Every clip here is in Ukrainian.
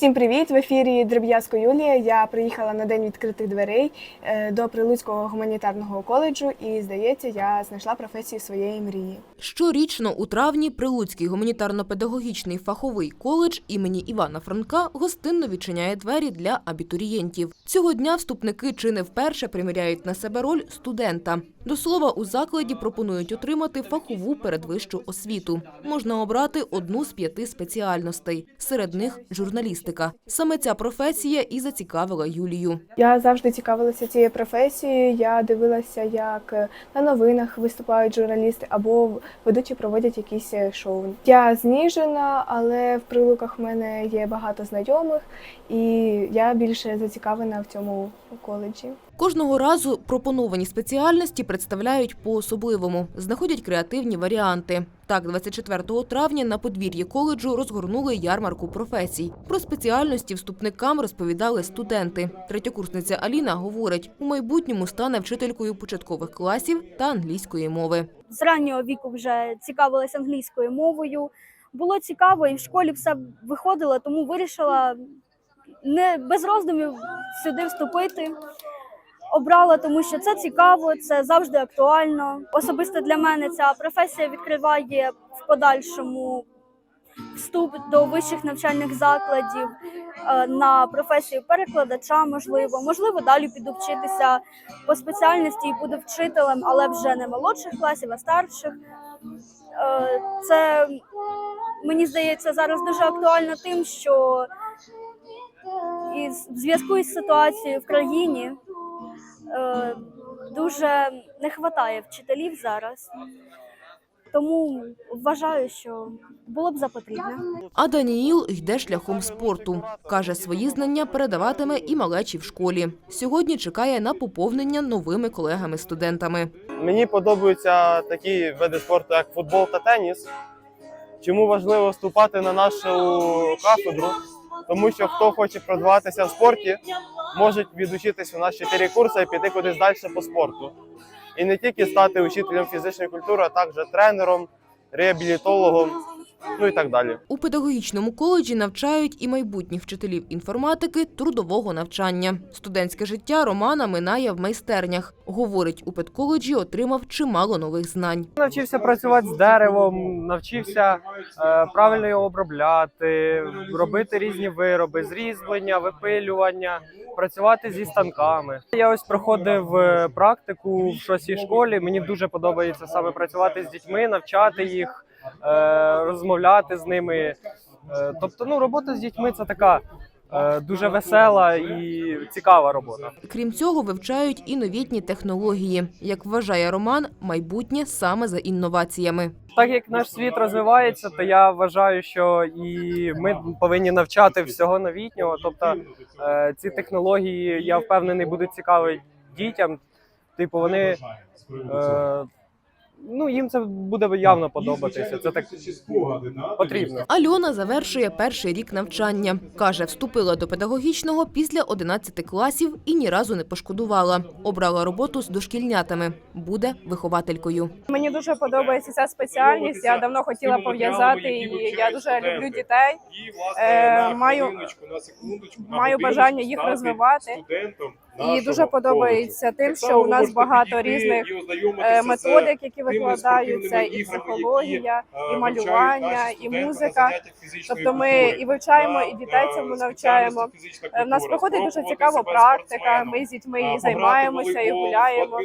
Всім привіт! В ефірі Дроб'язко Юлія. Я приїхала на день відкритих дверей е, до Прилуцького гуманітарного коледжу і, здається, я знайшла професію своєї мрії. Щорічно у травні Прилуцький гуманітарно-педагогічний фаховий коледж імені Івана Франка гостинно відчиняє двері для абітурієнтів. Цього дня вступники чи не вперше приміряють на себе роль студента. До слова, у закладі пропонують отримати фахову передвищу освіту. Можна обрати одну з п'яти спеціальностей. Серед них журналістика. Саме ця професія і зацікавила Юлію. Я завжди цікавилася цією професією. Я дивилася, як е, на новинах виступають журналісти або ведучі проводять якісь е, шоу. Я зніжена, але в прилуках в мене є багато знайомих, і я більше зацікавлена в цьому коледжі. Кожного разу пропоновані спеціальності представляють по-особливому, знаходять креативні варіанти. Так, 24 травня на подвір'ї коледжу розгорнули ярмарку професій. Про спеціальності вступникам розповідали студенти. Третьокурсниця Аліна говорить, у майбутньому стане вчителькою початкових класів та англійської мови. з раннього віку вже цікавилася англійською мовою. Було цікаво, і в школі все виходило, тому вирішила не без роздумів сюди вступити. Обрала, тому що це цікаво, це завжди актуально. Особисто для мене ця професія відкриває в подальшому вступ до вищих навчальних закладів е, на професію перекладача, можливо, можливо, далі піду вчитися по спеціальності і буду вчителем, але вже не молодших класів, а старших. Е, Це мені здається зараз дуже актуально тим, що із в зв'язку із ситуацією в країні дуже не вистачає вчителів зараз. Тому вважаю, що було б за потрібне. А Даніїл йде шляхом спорту. Каже, свої знання передаватиме і малечі в школі. Сьогодні чекає на поповнення новими колегами-студентами. Мені подобаються такі види спорту, як футбол та теніс. Чому важливо вступати на нашу кафедру? Тому що хто хоче продаватися в спорті, можуть відучитись у нас 4 курси і піти кудись далі по спорту. І не тільки стати учителем фізичної культури, а також тренером, реабілітологом, ну і так далі. У педагогічному коледжі навчають і майбутніх вчителів інформатики трудового навчання. Студентське життя Романа минає в майстернях. Говорить, у педколеджі отримав чимало нових знань. Навчився працювати з деревом, навчився е, правильно його обробляти, робити різні вироби, зрізблення, випилювання, працювати зі станками. Я ось проходив е, практику в шостій школі. Мені дуже подобається саме працювати з дітьми, навчати їх, розмовляти з ними. Е, тобто, ну робота з дітьми це така е, дуже весела і цікава робота. Крім цього, вивчають і новітні технології. Як вважає Роман, майбутнє саме за інноваціями. Так як наш світ розвивається, то я вважаю, що і ми повинні навчати всього новітнього. Тобто е, ці технології, я впевнений, будуть цікаві дітям. Типу, вони е, ну їм це буде явно подобатися. Це так потрібно. Альона завершує перший рік навчання. Каже, вступила до педагогічного після 11 класів і ні разу не пошкодувала. Обрала роботу з дошкільнятами. Буде вихователькою. Мені дуже подобається ця спеціальність. Я давно хотіла пов'язати і я дуже люблю дітей. Е, маю, маю бажання їх розвивати. І дуже подобається тим, що у нас багато різних е, методик, які викладаються, і психологія, і малювання, і музика. Тобто ми і вивчаємо, і дітей цьому навчаємо. Е, В нас проходить дуже цікава практика. Ми з дітьми і займаємося, і гуляємо,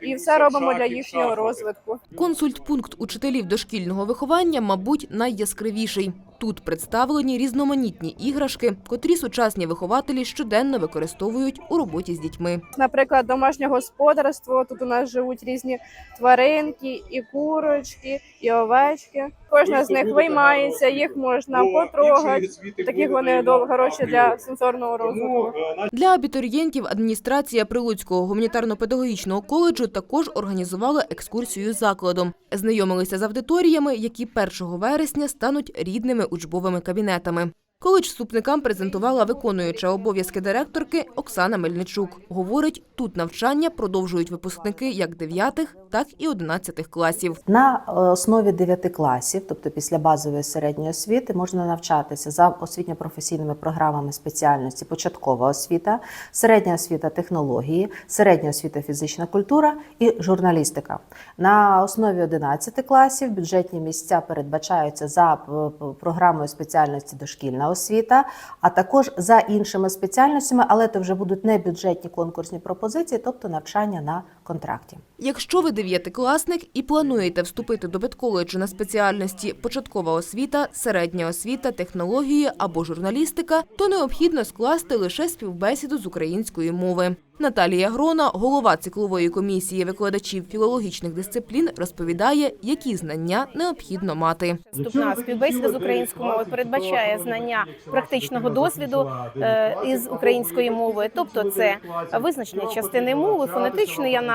і все робимо для їхнього розвитку. Консультпункт учителів дошкільного виховання, мабуть, найяскравіший. Тут представлені різноманітні іграшки, котрі сучасні вихователі щоденно використовують у роботі з дітьми. Наприклад, домашнє господарство. Тут у нас живуть різні тваринки, і курочки, і овечки. Кожна з них виймається, їх можна потрогати. Такі вони довго гроші для сенсорного розвитку. Для абітурієнтів адміністрація Прилуцького гуманітарно-педагогічного коледжу також організувала екскурсію закладом. Знайомилися з аудиторіями, які 1 вересня стануть рідними учбовими кабінетами. Коледж вступникам презентувала виконуюча обов'язки директорки Оксана Мельничук. Говорить, тут навчання продовжують випускники як 9, так і 11 класів. На е, основі 9 класів, тобто після базової середньої освіти, можна навчатися за освітньо-професійними програмами спеціальності початкова освіта, середня освіта технології, середня освіта фізична культура і журналістика. На основі 11 класів бюджетні місця передбачаються за п- програмою спеціальності дошкільна освіта, а також за іншими спеціальностями, але це вже будуть не бюджетні конкурсні пропозиції, тобто навчання на контракті. Якщо ви дев'ятикласник і плануєте вступити до педколеджу на спеціальності початкова освіта, середня освіта, технології або журналістика, то необхідно скласти лише співбесіду з української мови. Наталія Грона, голова циклової комісії викладачів філологічних дисциплін, розповідає, які знання необхідно мати. Вступна співбесіда з української мови передбачає знання практичного досвіду е, із української мови, тобто це визначення частини мови, фонетичний аналіз,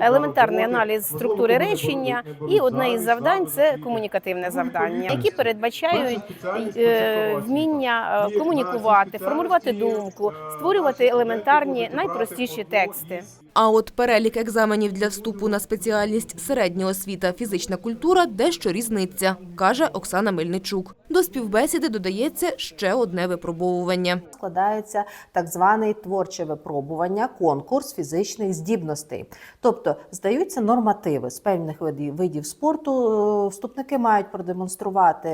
елементарний аналіз структури речення, і одне із завдань це комунікативне завдання, які передбачають е, вміння е, комунікувати, формулювати думку, створювати елементарні найпростіші тексти. А от перелік екзаменів для вступу на спеціальність середня освіта, фізична культура дещо різниця, каже Оксана Мельничук. До співбесіди додається ще одне випробовування. складається так званий творче випробування, конкурс фізичних здібностей. Тобто здаються нормативи з певних видів, спорту. Е, Вступники мають продемонструвати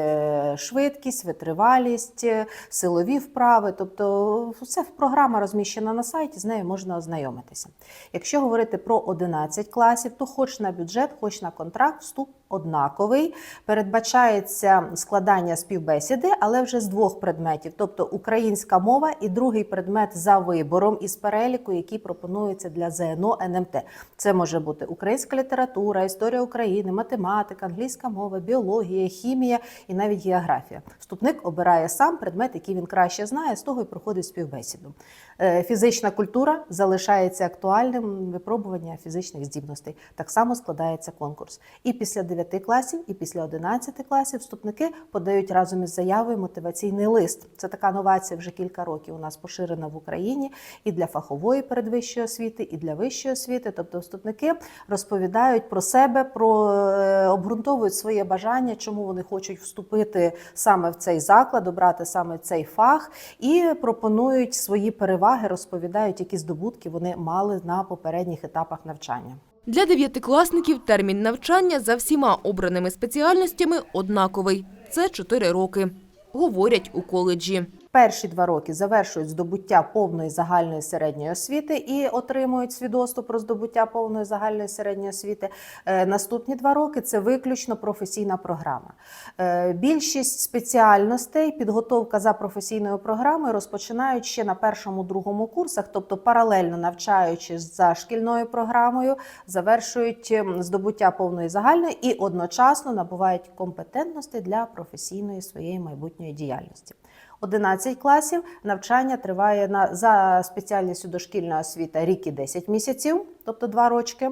швидкість, витривалість, е, силові вправи. Тобто, все програма розміщена на сайті, з нею можна ознайомитися. Якщо говорити про 11 класів, то хоч на бюджет, хоч на контракт, вступ однаковий. Передбачається складання співбесіди, але вже з двох предметів, тобто українська мова і другий предмет за вибором із переліку, який пропонується для ЗНО НМТ. Це може бути українська література, історія України, математика, англійська мова, біологія, хімія і навіть географія. Вступник обирає сам предмет, який він краще знає, з того і проходить співбесіду. Е, Фізична культура залишається актуальним випробування фізичних здібностей. Так само складається конкурс. І після 9 класів, і після 11 класів вступники подають разом із заявою мотиваційний лист. Це така новація вже кілька років у нас поширена в Україні і для фахової передвищої освіти, і для вищої освіти. Тобто вступники розповідають про себе, про е, обґрунтовують своє бажання, чому вони хочуть вступити саме в цей заклад, обрати саме цей фах, і пропонують свої переваги, розповідають, які здобутки вони мали на попередніх етапах навчання. Для дев'ятикласників термін навчання за всіма обраними спеціальностями однаковий – це чотири роки, говорять у коледжі. Перші два роки завершують здобуття повної загальної середньої освіти і отримують свідоцтво про здобуття повної загальної середньої освіти. Е, Наступні два роки це виключно професійна програма. Е, Більшість спеціальностей, підготовка за професійною програмою розпочинають ще на першому-другому курсах, тобто паралельно навчаючись за шкільною програмою, завершують ем, здобуття повної загальної і одночасно набувають компетентності для професійної своєї майбутньої діяльності. 11 класів. Навчання триває на за спеціальністю дошкільна освіта рік і 10 місяців, тобто 2 рочки.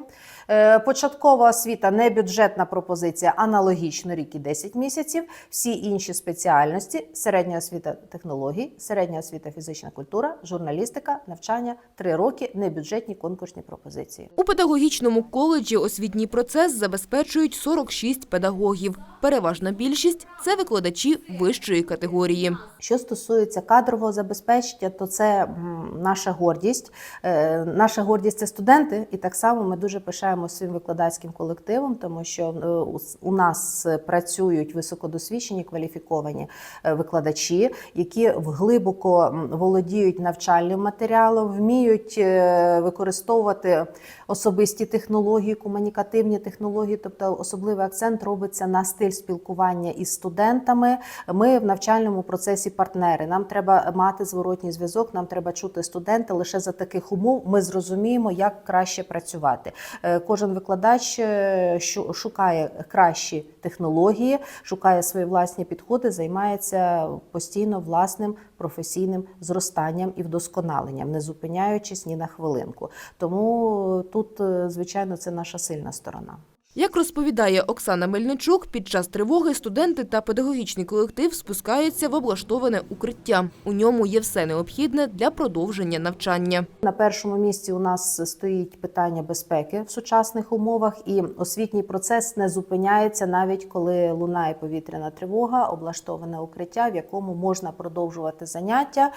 Е, Початкова освіта не бюджетна пропозиція, аналогічно рік і 10 місяців. Всі інші спеціальності середня освіта технологій, середня освіта фізична культура, журналістика, навчання 3 роки, небюджетні конкурсні пропозиції. У педагогічному коледжі освітній процес забезпечують 46 педагогів. Переважна більшість – це викладачі вищої категорії. Що стосується кадрового забезпечення, то це наша гордість. Е, Наша гордість це студенти, і так само ми дуже пишаємо своїм викладацьким колективом, тому що е, у нас працюють високодосвідчені кваліфіковані е, викладачі, які глибоко володіють навчальним матеріалом, вміють е, використовувати особисті технології, комунікативні технології, тобто особливий акцент робиться на стиль спілкування із студентами. Ми в навчальному процесі партнери. Нам треба мати зворотній зв'язок, нам треба чути студента. Лише за таких умов ми зрозуміємо, як краще працювати. Е, Кожен викладач е, шукає кращі технології, шукає свої власні підходи, займається постійно власним професійним зростанням і вдосконаленням, не зупиняючись ні на хвилинку. Тому тут, е, звичайно, це наша сильна сторона. Як розповідає Оксана Мельничук, під час тривоги студенти та педагогічний колектив спускаються в облаштоване укриття. У ньому є все необхідне для продовження навчання. На першому місці у нас стоїть питання безпеки в сучасних умовах, і освітній процес не зупиняється навіть коли лунає повітряна тривога, облаштоване укриття, в якому можна продовжувати заняття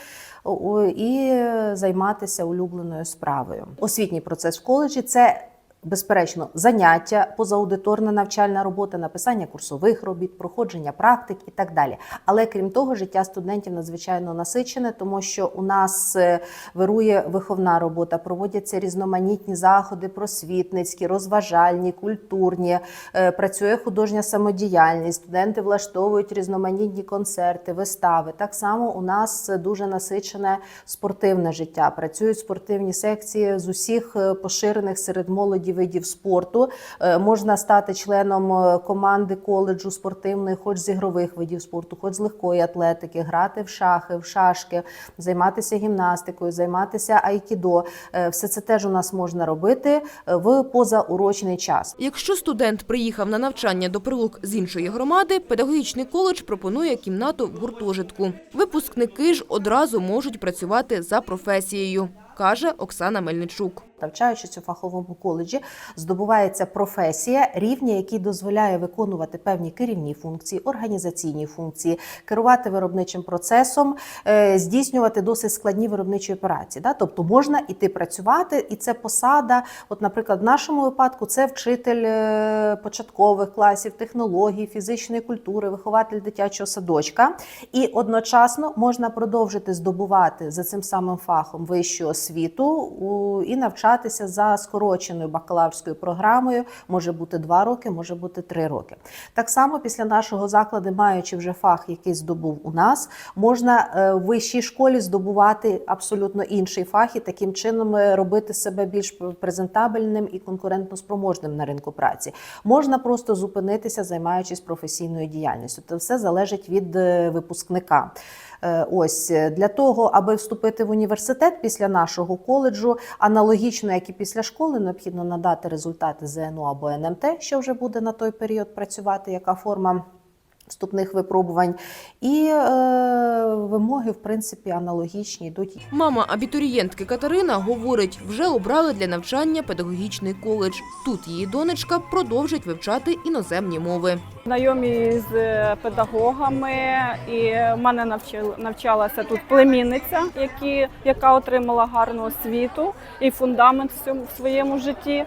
і займатися улюбленою справою. Освітній процес в коледжі це. Безперечно, заняття, позаудиторна навчальна робота, написання курсових робіт, проходження практик і так далі. Але крім того, життя студентів надзвичайно насичене, тому що у нас е, вирує виховна робота, проводяться різноманітні заходи, просвітницькі, розважальні, культурні, е, працює художня самодіяльність, студенти влаштовують різноманітні концерти, вистави. Так само у нас дуже насичене спортивне життя. Працюють спортивні секції з усіх е, поширених серед молоді видів спорту. Е, Можна стати членом е, команди коледжу спортивної, хоч з ігрових видів спорту, хоч з легкої атлетики, грати в шахи, в шашки, займатися гімнастикою, займатися айкідо. Е, Все це теж у нас можна робити в позаурочний час. Якщо студент приїхав на навчання до прилук з іншої громади, педагогічний коледж пропонує кімнату в гуртожитку. Випускники ж одразу можуть працювати за професією, каже Оксана Мельничук. Навчаючись у фаховому коледжі, здобувається професія, рівня, який дозволяє виконувати певні керівні функції, організаційні функції, керувати виробничим процесом, е, здійснювати досить складні виробничі операції. Тобто можна іти працювати, і це посада. От, наприклад, в нашому випадку це вчитель е, початкових класів, технологій, фізичної культури, вихователь дитячого садочка. І одночасно можна продовжити здобувати за цим самим фахом вищу освіту і навчатися за скороченою бакалаврською програмою. Може бути два роки, може бути три роки. Так само після нашого закладу, маючи вже фах, який здобув у нас, можна е, в вищій школі здобувати абсолютно інший фах і таким чином е, робити себе більш презентабельним і конкурентноспроможним на ринку праці. Можна просто зупинитися, займаючись професійною діяльністю. Це все залежить від е, випускника. Ось для того, аби вступити в університет після нашого коледжу, аналогічно як і після школи, необхідно надати результати ЗНО або НМТ, що вже буде на той період працювати, яка форма. Вступних випробувань і е, вимоги, в принципі, аналогічні йдуть. Мама абітурієнтки Катерина говорить, вже обрали для навчання педагогічний коледж. Тут її донечка продовжить вивчати іноземні мови. Знайомі з е, педагогами, і в мене навчил- навчалася тут племінниця, які, яка отримала гарну освіту і фундамент в своєму житті.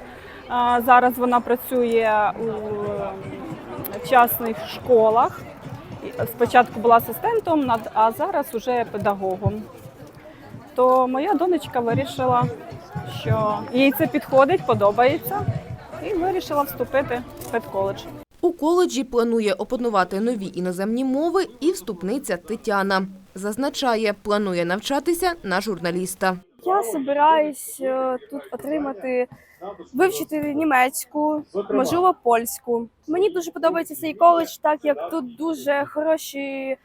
Зараз вона працює у частних школах. Спочатку була асистентом, а зараз уже педагогом. То моя донечка вирішила, що їй це підходить, подобається, і вирішила вступити в педколедж. У коледжі планує опанувати нові іноземні мови і вступниця Тетяна. Зазначає, планує навчатися на журналіста. Я збираюсь е, тут отримати, вивчити німецьку, можливо, польську. Мені дуже подобається цей коледж, так як тут дуже хороші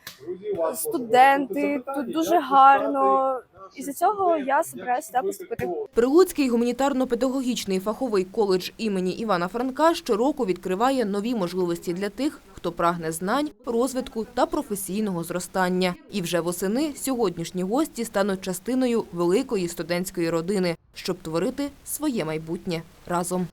студенти, тут дуже гарно. І за цього я збираюся сюди поступити. Прилуцький гуманітарно-педагогічний фаховий коледж імені Івана Франка щороку відкриває нові можливості для тих, хто прагне знань, розвитку та професійного зростання. І вже восени сьогоднішні гості стануть частиною великої студентської родини, щоб творити своє майбутнє разом.